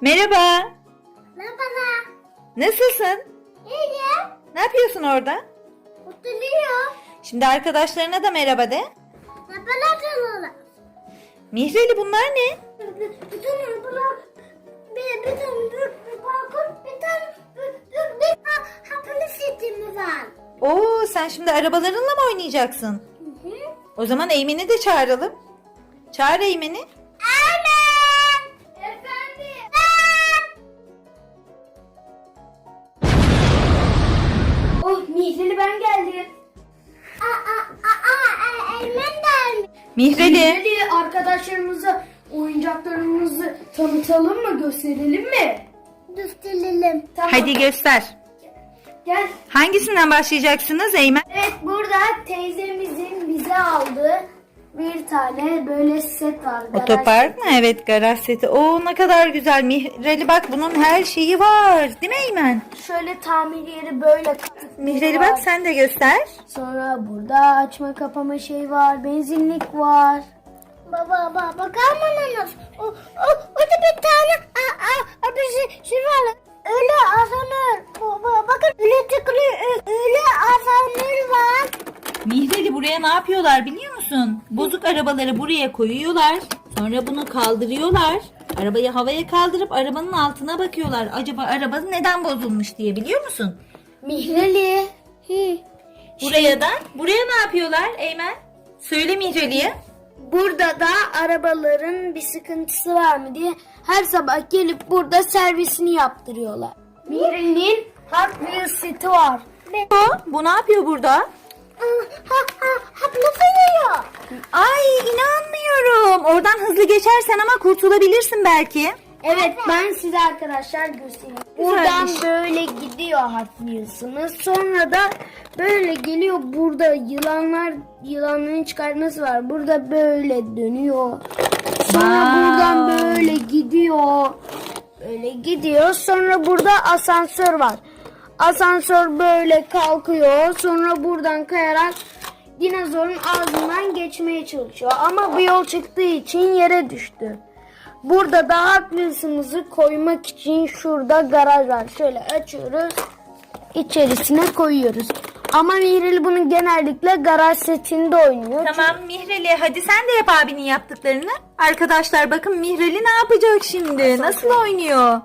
Merhaba. Merhaba. Nasılsın? İyiyim. Ne yapıyorsun orada? Oturuyor. Şimdi arkadaşlarına da merhaba de. Merhaba canım. Mihreli bunlar ne? Bütün bunlar bir bütün bir bir parkur bir tane bir bir bir ha hapını setimi var. Oo sen şimdi arabalarınla mı oynayacaksın? Hı hı. O zaman Eymen'i de çağıralım. Çağır Eymen'i. Mihreli. Mihreli arkadaşlarımıza oyuncaklarımızı tanıtalım mı gösterelim mi? Düftülelim. Tamam. Hadi göster. Gel. Hangisinden başlayacaksınız Eymen? Evet burada teyzemizin bize aldığı bir tane böyle set var. Otopark mı? Evet garaj seti. Oo ne kadar güzel. Mihreli bak bunun her şeyi var. Değil mi Eymen? Şöyle tamir yeri böyle Mihreli var. bak sen de göster. Sonra burada açma kapama şey var. Benzinlik var. Baba baba bakar mısınız? O, o, orada bir tane aa, aa, bir şey, şey var. Öyle asanır. Baba bakın öyle tıkırıyor. ö- Öyle asanır var. Mihreli buraya ne yapıyorlar biliyor musun? Bozuk arabaları buraya koyuyorlar. Sonra bunu kaldırıyorlar. Arabayı havaya kaldırıp arabanın altına bakıyorlar. Acaba araba neden bozulmuş diye biliyor musun? Mihreli. Buraya da buraya ne yapıyorlar Eymen? Söyle Mihreli'ye. Burada da arabaların bir sıkıntısı var mı diye her sabah gelip burada servisini yaptırıyorlar. Mihreli'nin Hot Wheels seti var. Bu, bu ne yapıyor burada? Aa, Ha ha haplasıyor. Ay inanmıyorum. Oradan hızlı geçersen ama kurtulabilirsin belki. Evet ben size arkadaşlar göstereyim. Buradan böyle gidiyor Wheels'ımız. Sonra da böyle geliyor burada yılanlar yılanların çıkartması var. Burada böyle dönüyor. Sonra Wow. buradan böyle gidiyor. Böyle gidiyor. Sonra burada asansör var. Asansör böyle kalkıyor. Sonra buradan kayarak dinozorun ağzından geçmeye çalışıyor. Ama bu yol çıktığı için yere düştü. Burada da Hot Wheels'ımızı koymak için şurada garaj var. Şöyle açıyoruz. içerisine koyuyoruz. Ama Mihril bunu genellikle garaj setinde oynuyor. Tamam Mihreli hadi sen de yap abinin yaptıklarını. Arkadaşlar bakın Mihreli ne yapacak şimdi? Nasıl oynuyor?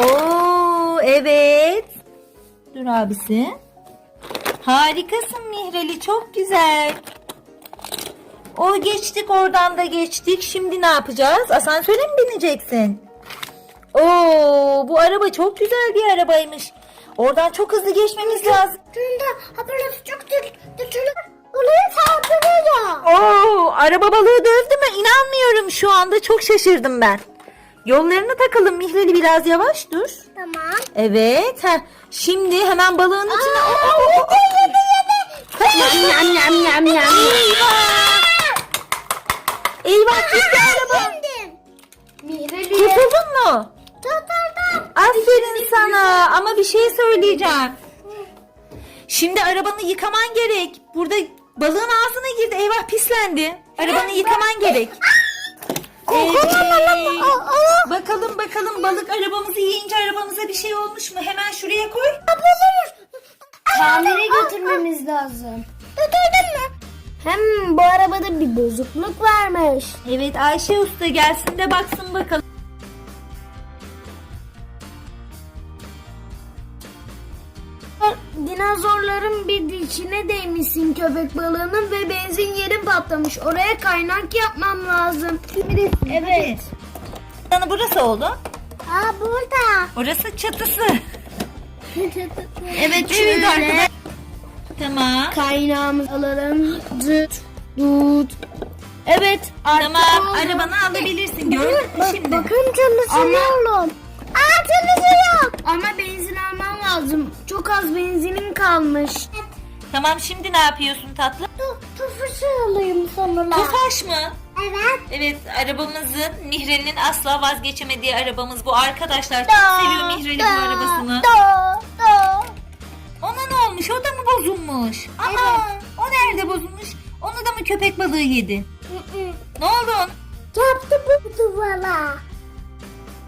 Oo evet. Dur abisi. Harikasın Mihreli çok güzel. O geçtik oradan da geçtik. Şimdi ne yapacağız? Asansöre mi bineceksin? Oo bu araba çok güzel bir arabaymış. Oradan çok hızlı geçmemiz lazım. Şunda hapırası çok tıkırıyor. Oluyor saldırıyor. Oo, araba balığı dövdü mü? İnanmıyorum şu anda çok şaşırdım ben. Yollarına takalım Mihreli biraz yavaş dur. Tamam. Evet. Heh. Şimdi hemen balığın içine... Oo, oo, oo. Kaç- Nyam nyam nyam nyam. Eyvah! Eyvah gitti araba. Kurtuldun mu? Tutuldum. Aferin sana ama bir şey söyleyeceğim. Şimdi arabanı yıkaman gerek. Burada balığın ağzına girdi. Eyvah pislendi. Arabanı yıkaman gerek. Evet. Bakalım bakalım balık arabamızı yiyince arabamıza bir şey olmuş mu? Hemen şuraya koy. Tamire götürmemiz lazım. Tutuldun mu? Hem bu arabada bir bozukluk varmış. Evet Ayşe Usta gelsin de baksın bakalım. Bir dişine değmişsin köpek balığının ve benzin yerin patlamış. Oraya kaynak yapmam lazım. Evet. Yanı burası oldu. Aa burada. Orası çatısı. Evet şöyle arkadaşlar. Tamam. kaynağımızı alalım. Zıt, dut. Evet artık Tamam oldu. arabanı alabilirsin. Gördün mü şimdi? Bakın çalışıyor oğlum. Aa çalışıyor. Ama benzin almam lazım. Çok az benzinim kalmış. Tamam şimdi ne yapıyorsun tatlı? Tu, tufuşu alayım sonuna. Tofaş mı? Evet. Evet arabamızın Mihre'nin asla vazgeçemediği arabamız bu. Arkadaşlar çok seviyor Mihre'li bu arabasını. Da, da. Ona ne olmuş? O da mı bozulmuş? Aa, o nerede bozulmuş? Onu da mı köpek balığı yedi? Hı hı. Ne oldu? Yaptı bu duvara.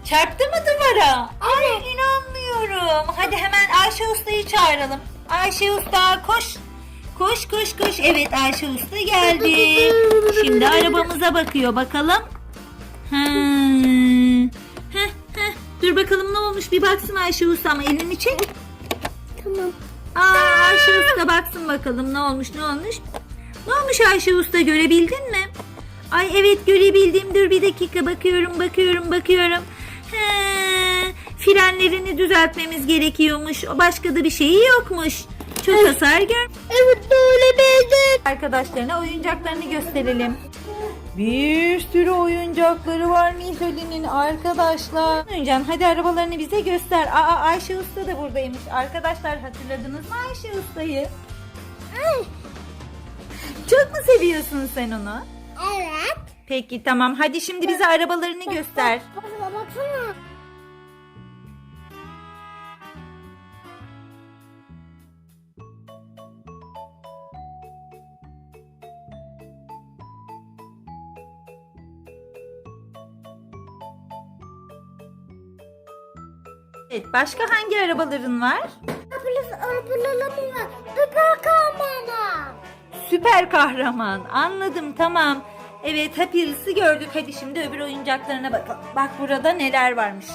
Çarptı mı duvara? Ay inanmıyorum. Hadi hemen Ayşe Usta'yı çağıralım. Ayşe Usta koş. Koş koş koş. Evet Ayşe Usta geldi. Şimdi arabamıza bakıyor bakalım. Hmm. Heh, heh. Dur bakalım ne olmuş bir baksın Ayşe Usta ama elini çek. Tamam. Aa Ayşe Usta baksın bakalım ne olmuş ne olmuş. Ne olmuş Ayşe Usta görebildin mi? Ay evet görebildim dur bir dakika bakıyorum bakıyorum bakıyorum. He, frenlerini düzeltmemiz gerekiyormuş. Başka da bir şeyi yokmuş. Çok hasar gör. Evet böyle beğendim. Arkadaşlarına oyuncaklarını gösterelim. Bir sürü oyuncakları var Mihali'nin arkadaşlar. Oyuncağın hadi arabalarını bize göster. Aa Ayşe Usta da buradaymış. Arkadaşlar hatırladınız mı Ayşe Usta'yı? Çok mu seviyorsun sen onu? Evet. Peki tamam hadi şimdi bize arabalarını göster. Baksana baksana. Evet başka hangi arabaların var? Arabalarım var. Süper kahraman. Süper kahraman. Anladım tamam. Evet Happy Wheels'ı gördük. Hadi şimdi öbür oyuncaklarına bakalım. Bak burada neler varmış.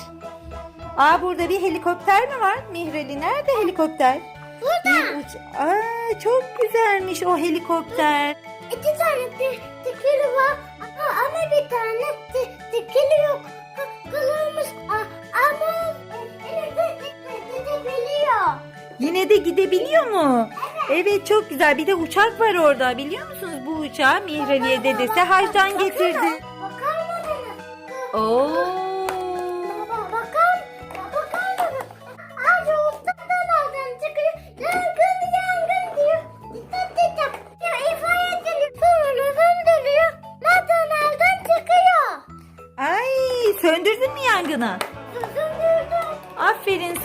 Aa burada bir helikopter mi var? Mihreli nerede helikopter? Burada. Bir uç- Aa çok güzelmiş o helikopter. İki tane tekeri de gidebiliyor mu? Evet çok güzel. Bir de uçak var orada. Biliyor musunuz bu uçağı Mihreli'ye dedesi hacdan getirdi. Bakar mısınız? Oo.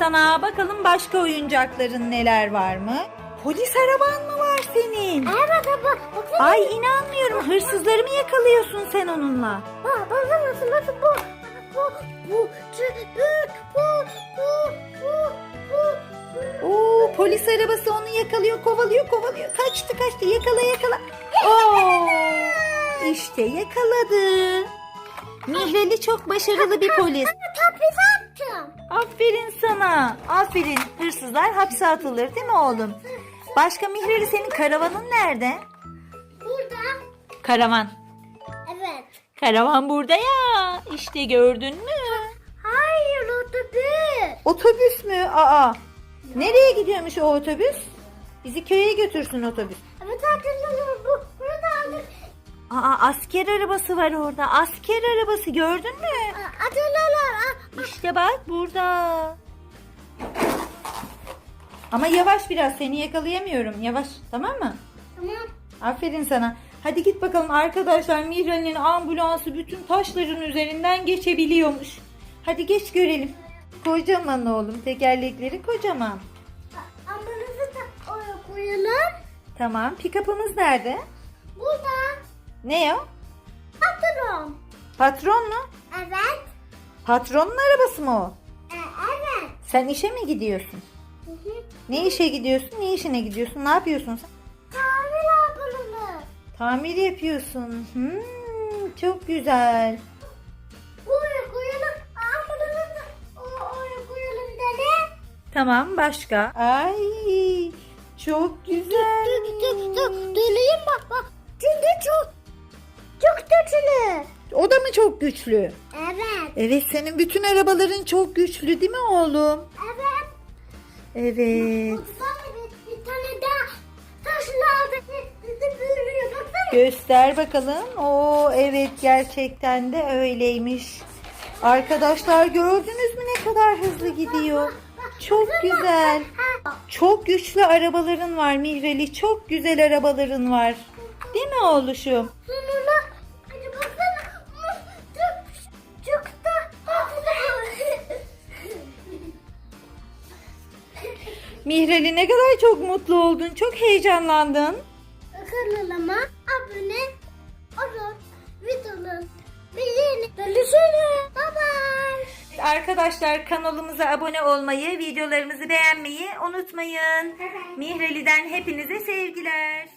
Sana. Bakalım başka oyuncakların neler var mı? Polis araban mı var senin? Evet baba. Baksana. Ay inanmıyorum. Hırsızları mı yakalıyorsun sen onunla? Bak baksana nasıl nasıl bu. Bu bu bu bu bu bu. Oo polis arabası onu yakalıyor, kovalıyor, kovalıyor. Kaçtı kaçtı. Yakala yakala. Oo! İşte yakaladı. Mihreli çok başarılı bir polis. Attım. Aferin sana. Aferin. Hırsızlar hapse atılır değil mi oğlum? Başka Mihreli senin karavanın nerede? Burada. Karavan. Evet. Karavan burada ya. İşte gördün mü? Hayır otobüs. Otobüs mü? Aa. Nereye gidiyormuş o otobüs? Bizi köye götürsün otobüs. Evet hatırlıyorum bu. Burada aldık. Aa asker arabası var orada. Asker arabası gördün mü? Hatırlıyorum. İşte bak burada. Ama yavaş biraz seni yakalayamıyorum. Yavaş tamam mı? Tamam. Aferin sana. Hadi git bakalım arkadaşlar Mihran'ın ambulansı bütün taşların üzerinden geçebiliyormuş. Hadi geç görelim. Kocaman oğlum tekerlekleri kocaman. Ambulansı da oraya koyalım. Tamam pick-up'ımız nerede? Burada. Ne o? Patron. Patron mu? Evet. Patronun arabası mı o? E, evet. Sen işe mi gidiyorsun? Hı hı. Ne işe gidiyorsun? Ne işine gidiyorsun? Ne yapıyorsun sen? Tamir ambulanı. Tamir yapıyorsun. Hmm, çok güzel. Tamam başka? Ay çok güzel. Deliyim bak bak. Çünkü çok çok güçlü. O da mı çok güçlü? Evet. Evet senin bütün arabaların çok güçlü değil mi oğlum? Evet. Evet. Bir, bir tane daha. Göster bakalım. Oo evet gerçekten de öyleymiş. Arkadaşlar gördünüz mü ne kadar hızlı gidiyor? Çok güzel. Çok güçlü arabaların var Mihreli. Çok güzel arabaların var. Değil mi oğluşum? Mihreli ne kadar çok mutlu oldun. Çok heyecanlandın. Kanalıma abone olun. Videonun beğeni. Görüşürüz. Bye bye. Arkadaşlar kanalımıza abone olmayı, videolarımızı beğenmeyi unutmayın. Mihreli'den hepinize sevgiler.